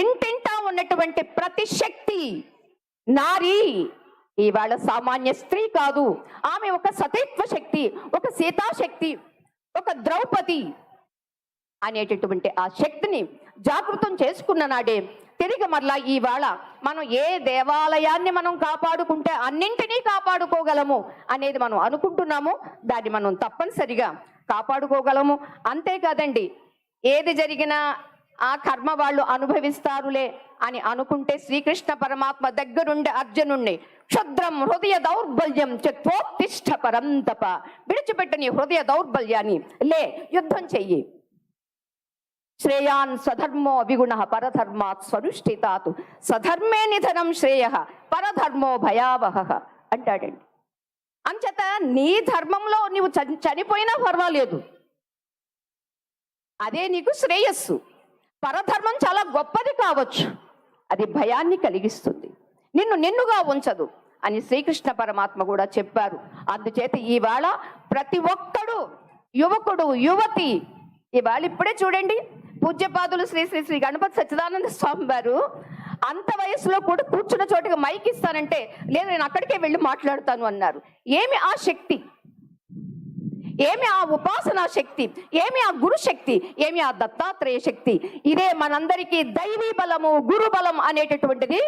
ఇంటింటా ఉన్నటువంటి ప్రతి శక్తి నారి. ఇవాళ సామాన్య స్త్రీ కాదు ఆమె ఒక సతీత్వ శక్తి ఒక సీతాశక్తి ఒక ద్రౌపది అనేటటువంటి ఆ శక్తిని జాగృతం చేసుకున్న నాడే తిరిగి మరలా ఇవాళ మనం ఏ దేవాలయాన్ని మనం కాపాడుకుంటే అన్నింటినీ కాపాడుకోగలము అనేది మనం అనుకుంటున్నాము. దాన్ని మనం తప్పనిసరిగా కాపాడుకోగలము. అంతేకాదండి ఏది జరిగినా ఆ కర్మ వాళ్ళు అనుభవిస్తారులే అని అనుకుంటే శ్రీకృష్ణ పరమాత్మ దగ్గరుండి అర్జునుణ్ణి క్షుద్రం హృదయ దౌర్బల్యం చోత్తిష్ట పరంతప విడిచిపెట్టని హృదయ దౌర్బల్యాన్ని. లే యుద్ధం చెయ్యి. శ్రేయాన్ స్వధర్మో విగుణ పరధర్మాత్ స్వనుష్ఠితాతు సధర్మే నిధనం శ్రేయ పరధర్మో భయావహ అంటాడండి. అంచేత నీ ధర్మంలో నీవు చని- చనిపోయినా పర్వాలేదు. అదే నీకు శ్రేయస్సు. పరధర్మం చాలా గొప్పది కావచ్చు. అది భయాన్ని కలిగిస్తుంది. నిన్ను నిన్నుగా ఉంచదు అని శ్రీకృష్ణ పరమాత్మ కూడా చెప్పారు. అందుచేత ఇవాళ ప్రతి ఒక్కడు యువకుడు యువతి ఇవాళ ఇప్పుడే చూడండి పూజ్యపాదులు శ్రీ శ్రీ శ్రీ గణపతి సచ్చిదానంద స్వామి వారు అంత వయసులో కూడా కూర్చున్న చోటుగా మైక్ ఇస్తానంటే లేదు నేను అక్కడికే వెళ్ళి మాట్లాడతాను అన్నారు. ఏమి ఆ శక్తి? ఏమి ఆ ఉపాసనా శక్తి? ఏమి ఆ గురు శక్తి? ఏమి ఆ దత్తాత్రేయ శక్తి? ఇదే మనందరికీ దైవీ బలము గురు బలం అనేటటువంటిది